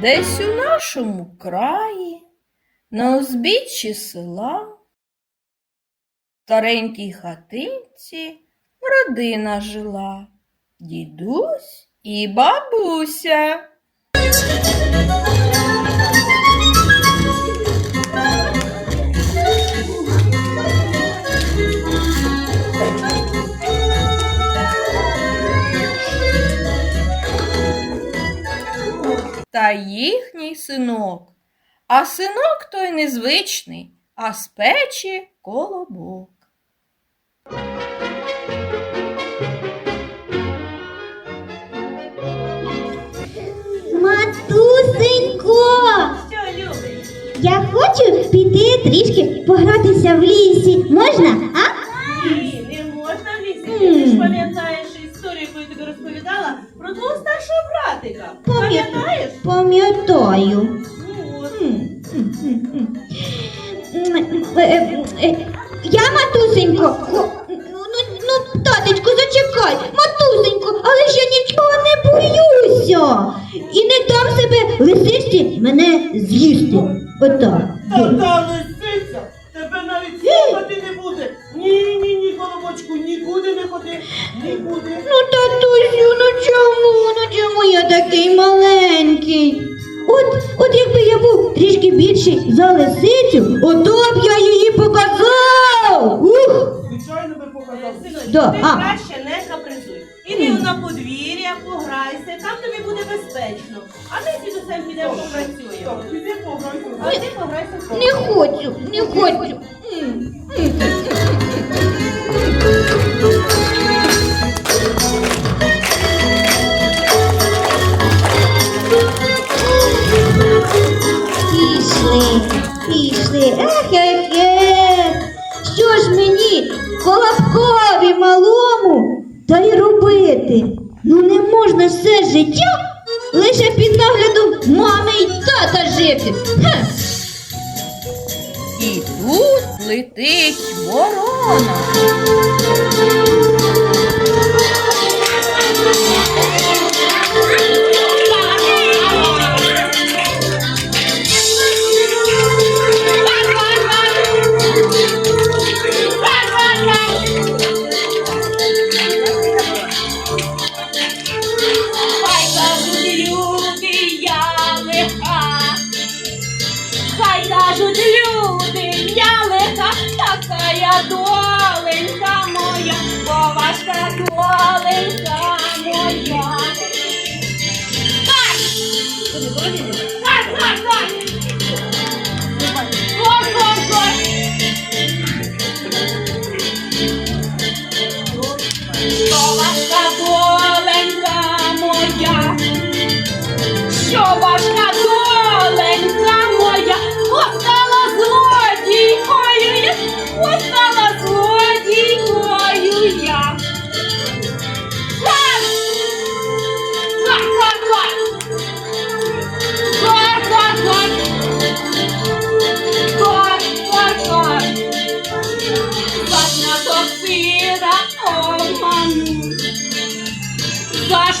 Десь у нашому краї, на узбіччі села, в старенькій хатинці родина жила, дідусь і бабуся. Та їхній синок. А синок той незвичний, а з печі колобок. Матусенько, Що я хочу піти трішки погратися в лісі. Можна? А? Ні, не можна в лісі. Ти ж пам'ятаєш яку я тобі розповідала про твого старшого братика. Пам'ятаєш? Пам'ятаю. Ну от. Я, матусенько, ну, ну, ну, таточку, зачекай, матусенько, але ж я нічого не боюся. І не дам себе лисичці мене з'їсти. Отак. Дідусем попрацюємо. Не хочу, не хочу.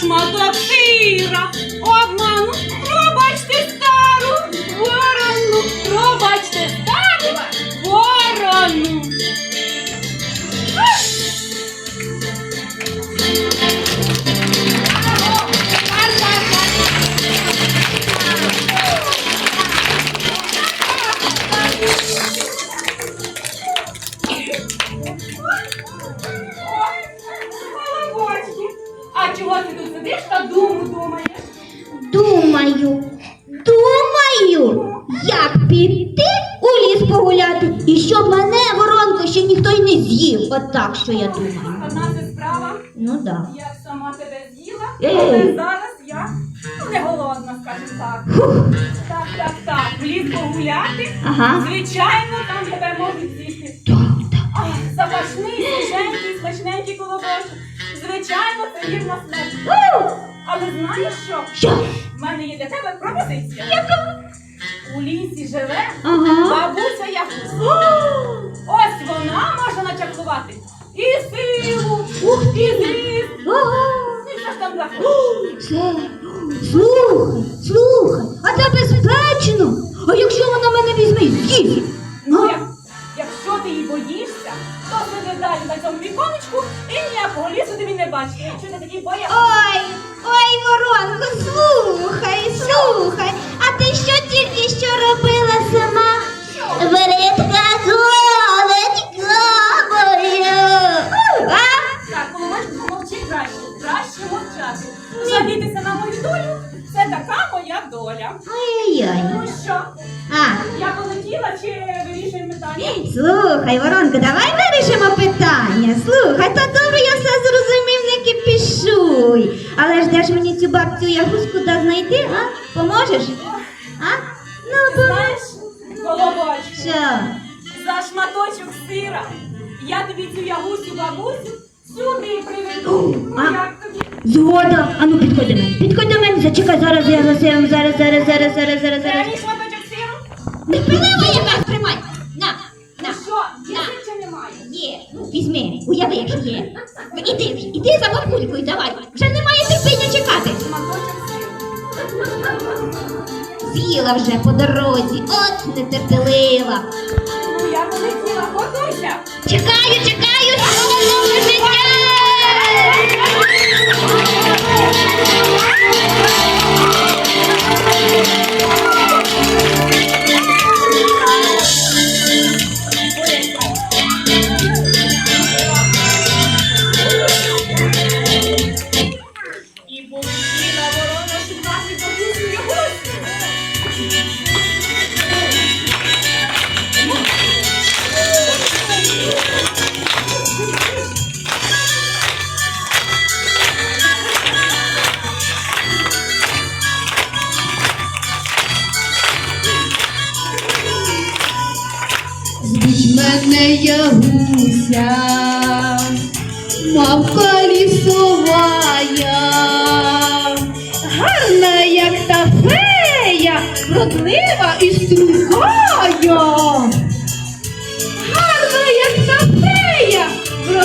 Зашматок сира що я думаю. Одна це справа, Ну да. я сама тебе з'їла, Ей. але зараз я ну, не голодна, скажімо так. Так, так, так. В ліс погуляти. Ага. Звичайно, там тебе можуть з'їсти. Ах, запашний, свіженький, смачненький колобочок. Звичайно, це їм на смерть. Але знаєш що? Що? В мене є для тебе пропозиція. Яка? У лісі живе Ага. бабуся Якусь. Ось вона може начаклувати. І силу? Це, слухай, слухай, а безпечно. А якщо вона мене візьме і? Ну, якщо ти її боїшся, то сиди далі на цьому віконечку і ніякого лісу тобі не бачиш. Якщо ти такий боязний. Ой, ой, воронко, слухай, слухай. А ти що тільки що робила сама? Вередка голодька А? Так, Коломочко, помовчи краще, краще мовчати. Жалітися на мою долю це така моя доля. Ой-ой-ой. Ну що, А, я полетіла чи вирішуємо питання? слухай, воронко, давай вирішимо питання. Слухай, та добре, я все зрозумів, не кипішуй. Але ж де ж мені цю бабцю ягузку да знайти, а? Поможеш? А? Ну, поможеш. Знаєш, Колобочку, Що? за шматочок сира я тобі цю ягусю бабусю сюди приведу. Ну як тобі? Згода, а ну підходь до мене. Підходь до мене, зачекай, зараз я за сиром, зараз, зараз, зараз, зараз, зараз, зараз. Прямий шматочок сиру? Не пилива яка, тримай. На, на. що, є чи немає? Є, ну візьми, уяви, якщо є. Ну, Іди вже, іди за бабулькою, давай. Вже немає терпіння чекати. Шматочок сиру. З'їла вже по дорозі, от нетерпелива. Я полетіла, готуйся. Чекаю, чекаю, солодове життя!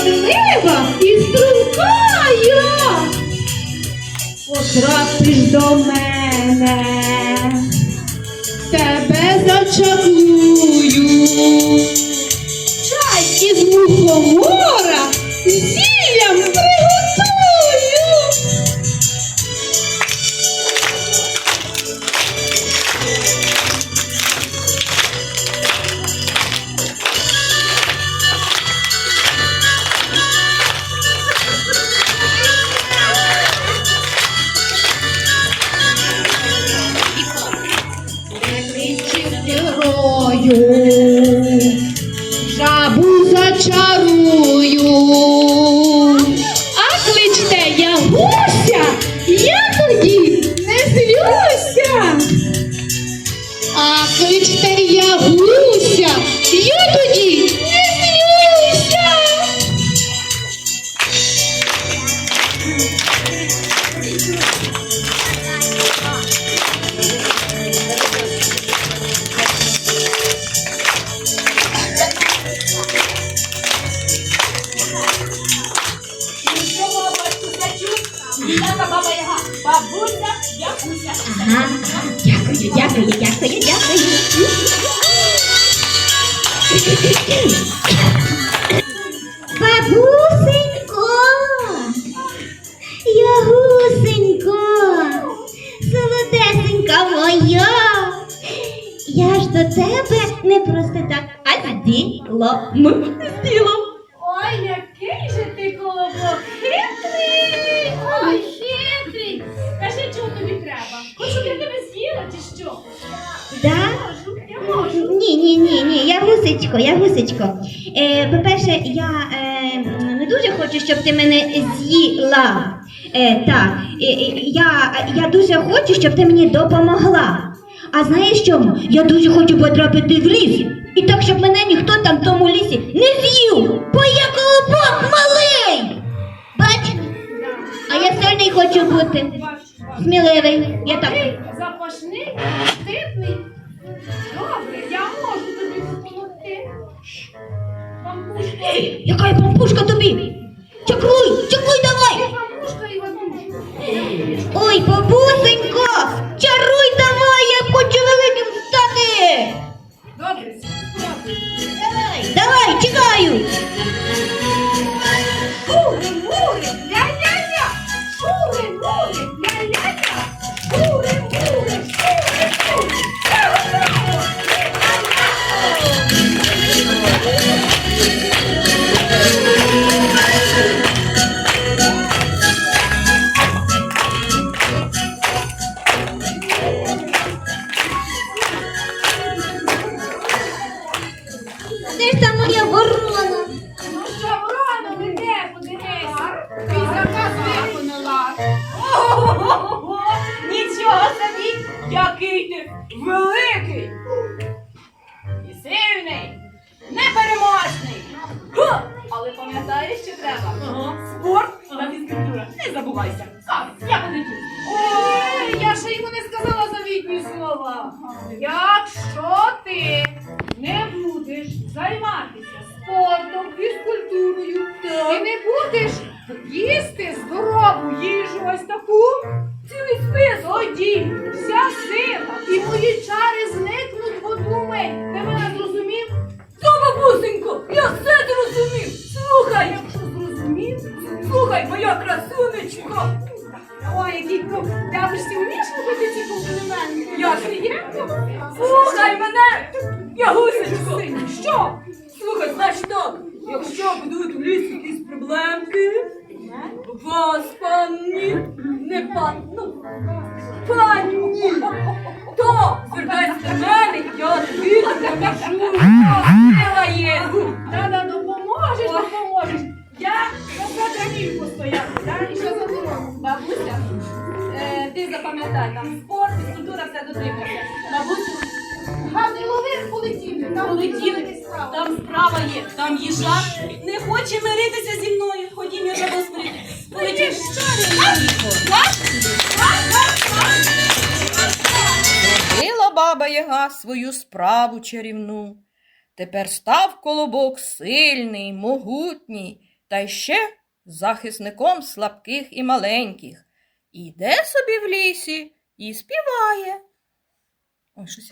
Вродлива і стрункая. Потрапиш до мене тебе зачарую. Чай із мухомора А кличте я гуся, Бабусенько, Ягусенько, солодесенька моя. Я ж до тебе не просто так, а з ділом. З ділом. Ой, який же ти колобок хитрий! Ой, хитрий! Кажи, чого тобі треба? Хочу, я тебе з'їла, чи що? Да? Я можу. Ні, ні, ні, гусечко, я гусечко. Е, по-перше, я е, не дуже хочу, щоб ти мене з'їла. Е, так, е, е, я, я дуже хочу, щоб ти мені допомогла. А знаєш чому? Я дуже хочу потрапити в ліс. І так, щоб мене ніхто там в тому лісі не з'їв. Бо я колобок малий. Бач? А я сильний хочу бути. Сміливий. Я так. Запашний, степний. Добре, Ти, яка я пампушка тобі? Чакруй, чакруй давай! Ой, бабусенько, чаруй давай, я хочу великим стати! Добре, давай, давай, чекаю! Займатися спортом, фізкультурою і не будеш їсти здорову їжу ось таку, цілий спис, тоді вся сила і мої чари зникнуть в одну мить. Ти мене зрозумів? То, бабусенько, я все зрозумів. Слухай, якщо зрозумів, слухай, моя красунечко. Ой, ж ти вмієш робити ці компліменти? Я приємно. Слухай мене, я гусечко. Що? Слухай, значить так, якщо будуть в лісі якісь проблемки, вас, пані, не пан, ну, пані, то звертайся до мене, я тобі допоможу. Сила є. Та да допоможеш, допоможеш. Я на квадратів постояти, так? І що? Бабуся, е, ти запам'ятай, там спорт, фізкультура, все дотримуйся. Бабусю, Гарний ловив полетіли. Там полетіли. Там справа є, там їжа. Не хоче миритися зі мною. Ходім, я тебе смирити. Полетів. Зробила баба Яга свою справу чарівну. Тепер став колобок сильний, могутній, та ще захисником слабких і маленьких. Іде собі в лісі і співає. Ой, щось.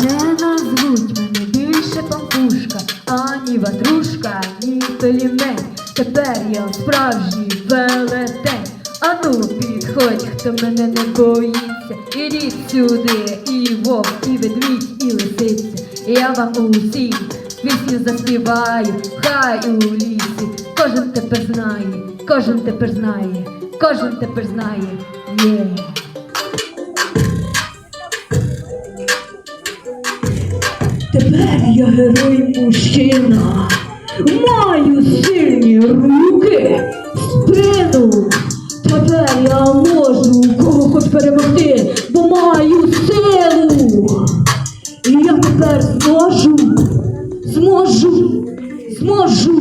Не назвуть мене більше пампушка, ані ватрушка, ні пелімень. Тепер я справжній велетень. Ану, підходь, хто мене не боїться. Ідіть сюди, і вовк, і ведмідь, і лисиця. Я вам усім пісню заспіваю, хай у лісі. Кожен тепер знає, кожен тепер знає, кожен тепер знає. Є. Тепер я герой мужчина, маю сильні руки, спину. Тепер я можу кого хоч перемогти, бо маю силу. І я тепер зможу, зможу, зможу.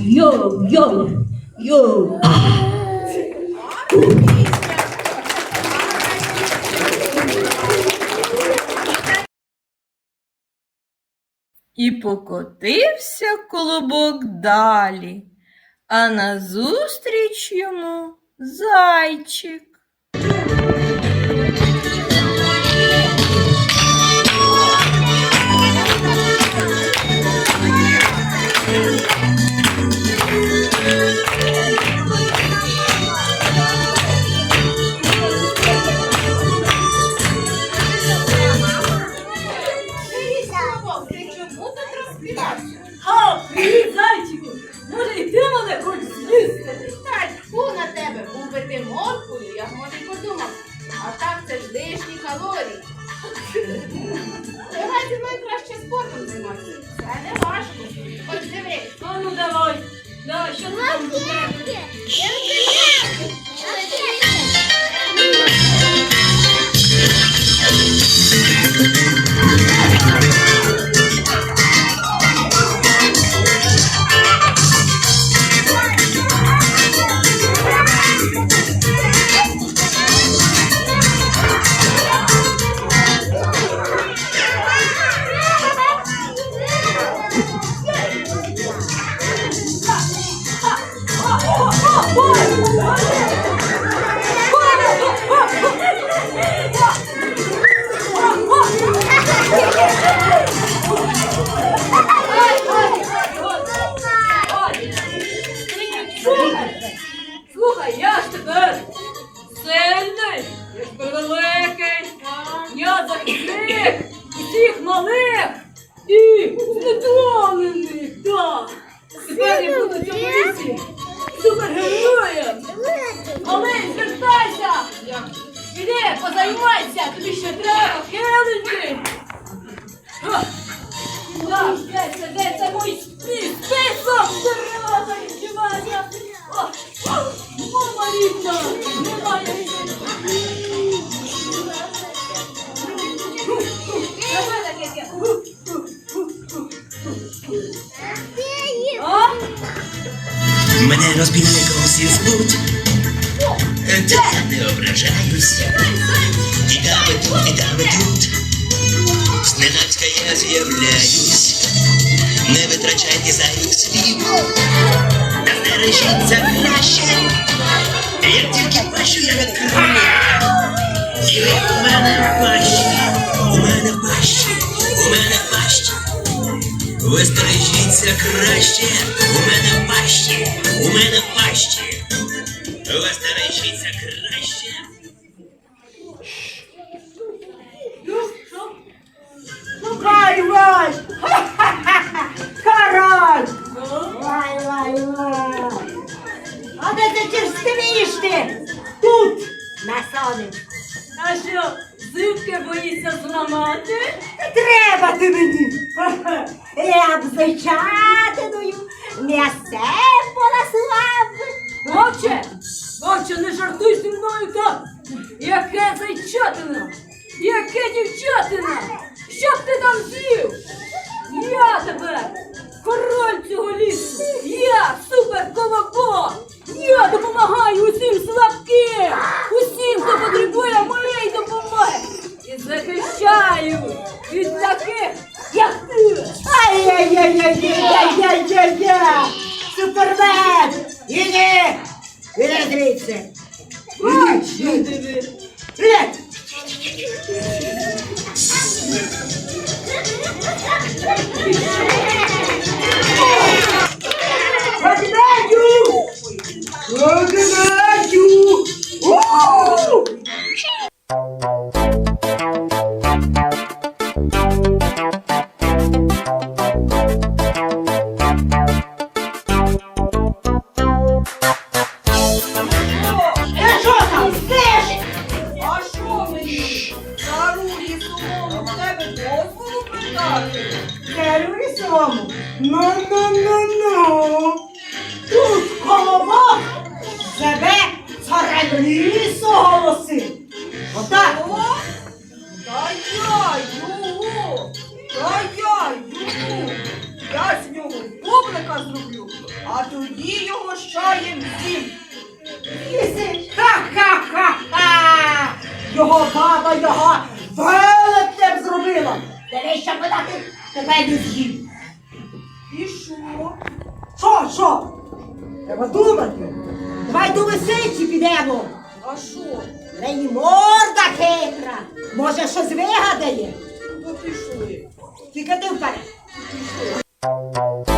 Йоу, йоу, йоу. І покотився колобок далі, а назустріч йому зайчик. Лишні калорії. Давайте найкраще спортом займатися. Це не важко. Хоч дивись. А ну давай, давай, що ти там робиш? Слухай, Іди, позаймайся, тобі ще треба хиленький. Так, де це, де це мій спис? Список дерева закривання. О, рідна, немає. Мене розбігли колосі збуть. Та я. І там і тут, і там і тут. Зненацька я з'являюсь. Не витрачайте зайвих слів. Та не режіться краще. Як тільки пащу я відкрию. І ви у мене в пащі, у мене в пащі, у мене в пащі. Ви стережіться краще, у мене в пащі, у мене в пащі. Ви стережіться краще. Вай, вай! Карась! Вай, вай, вай! А де ти черствієш ти? Тут, на сонечку. А що, зубки боїться зламати? Не треба ти мені. Я б зайчатиною м'ясем поласував. би. Мовче! Мовче, не жартуй зі мною так! Яке зайчатина! Яке дівчатина! Що б ти там з'їв? Я тепер! Король цього лісу! Я супер колобок! Я допомагаю усім слабким! Усім, хто потребує моєї допомоги! І захищаю від таких, як ти! Ай-яй-яй-яй-яй-яй-яй-яй! Супермен! Іди! Іди звідси! Іди! Іди! Ведмедю! Ведмедю! you. Ти царем лісу голосив. Отак. Та я його! Та я його! Я з нього бублика зроблю, а тоді його з чаєм з'їм. Ха-ха-ха-ха. Його баба його велетнем зробила. Дивись, що подати тебе не з'їм. І що? Що, що? Треба думати. Давай до лисиці підемо. А що? В неї морда хитра. Може, щось вигадає. То пішли. Тільки ти вперед. Лисицю!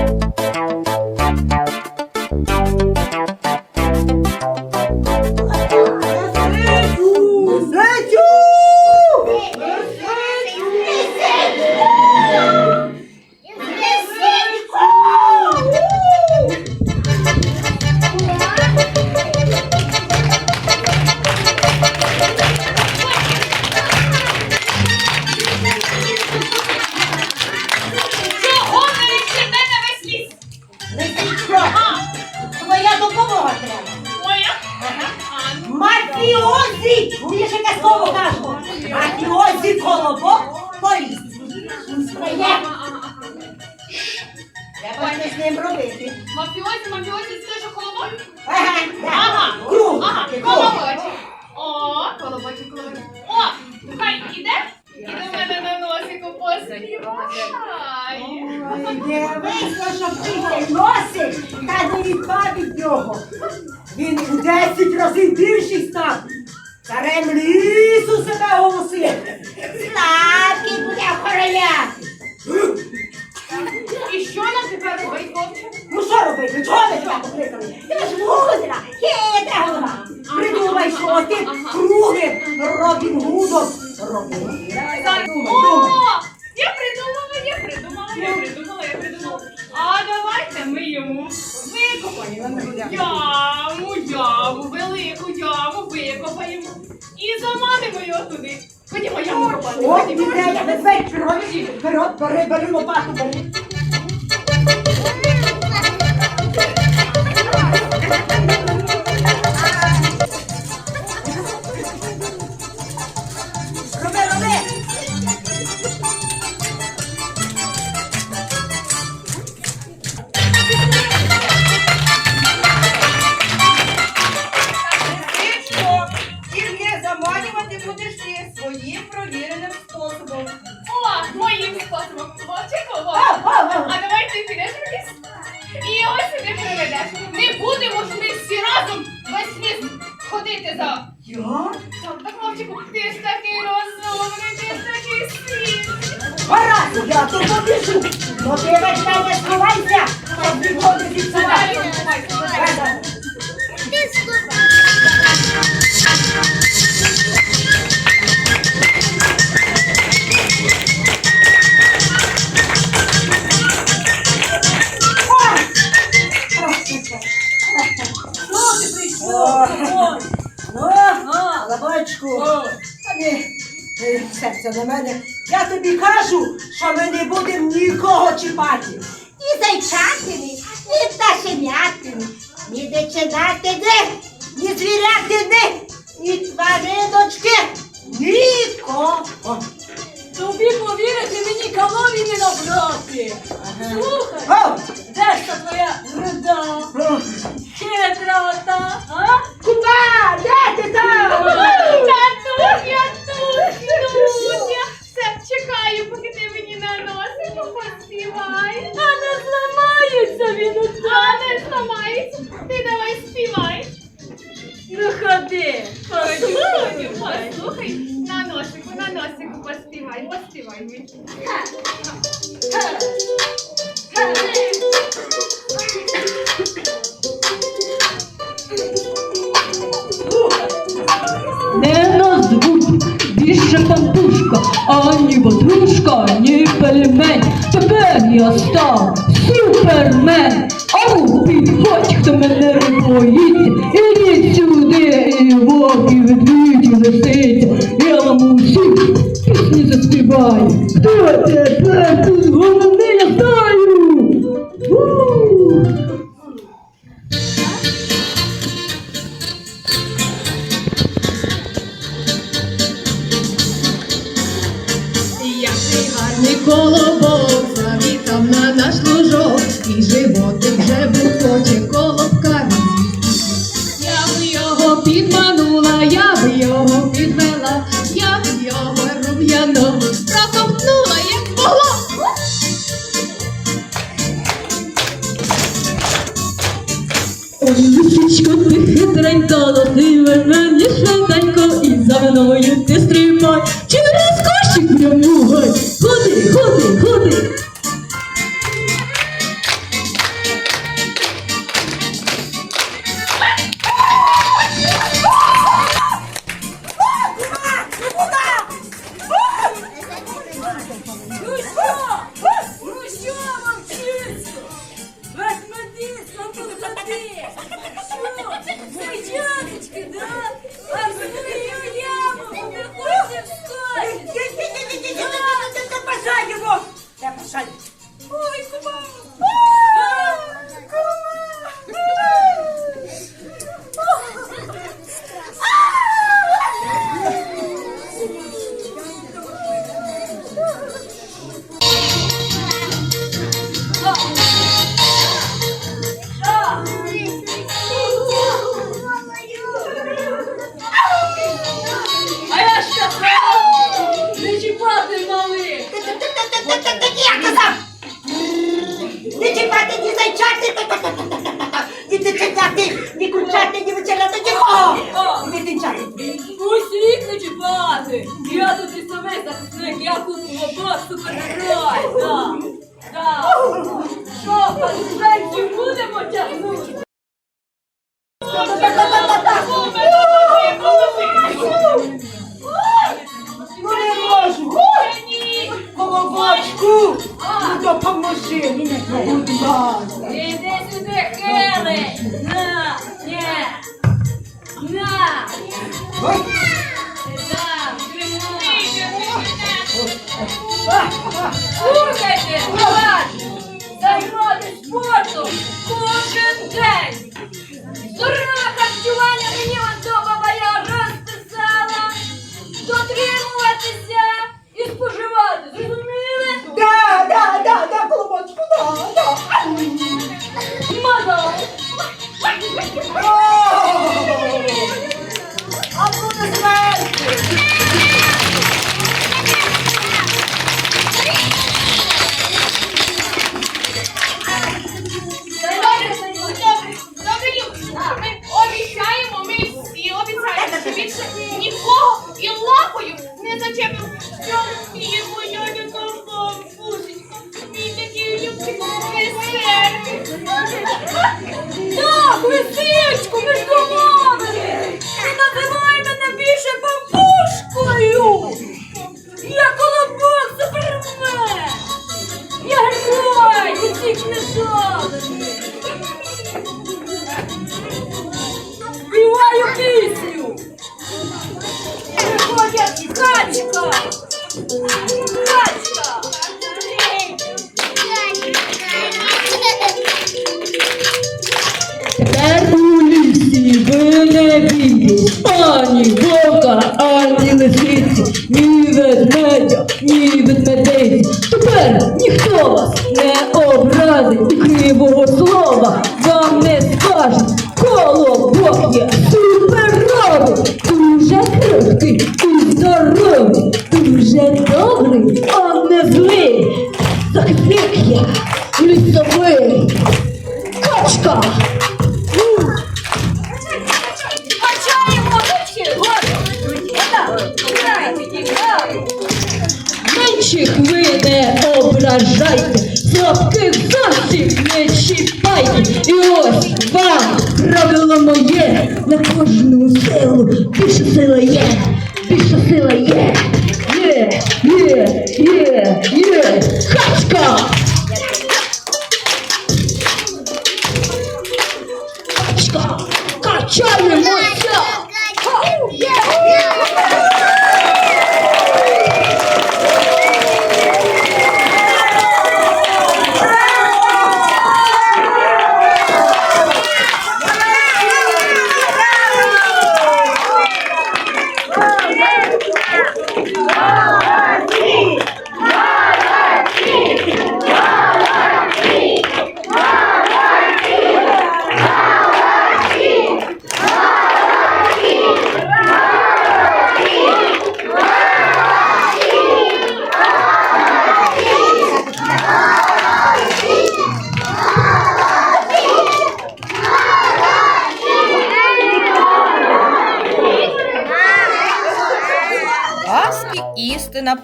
Ти своїм провіреним способом. О, моїм способом. Вовчику. А давай ти підеш якийсь. І ось сюди приведеш. Не будемо ж ми всі разом весь ліс ходити за. Я? Так, Вовчику, ти ж такий розумний, ти ж такий світ. Гаразд, я тут побіжу. Ну ти ведмедя сховайся, щоб нікого не Далі о. Та не е, серце на мене. Я тобі кажу, що ми не будемо нікого чіпати. Ні зайчатини, ні пташенятини, ні дичинатини, ні звірятини, ні твариночки. Нікого. Тобі повірити мені калорій не набрати. Слухай, О, де ж та твоя руда? о, Хитра та, Тепер супермен. Ау, підходь, хто мене не боїться. Ідіть сюди, і вовк, і ведмідь, лисиця. Я вам усіх пісні заспіваю. Хто тепер тут Слабших ви не ображайте, слабких зовсім не чіпайте. І ось вам правило моє, на кожну силу більше сила є, більше сила є, є, є, є, є. Хачка! Качаємо!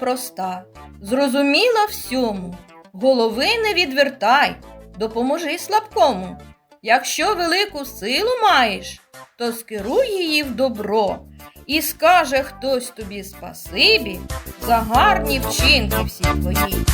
проста, зрозуміла всьому, голови не відвертай, допоможи слабкому. Якщо велику силу маєш, то скеруй її в добро. І скаже хтось тобі спасибі за гарні вчинки всі твої.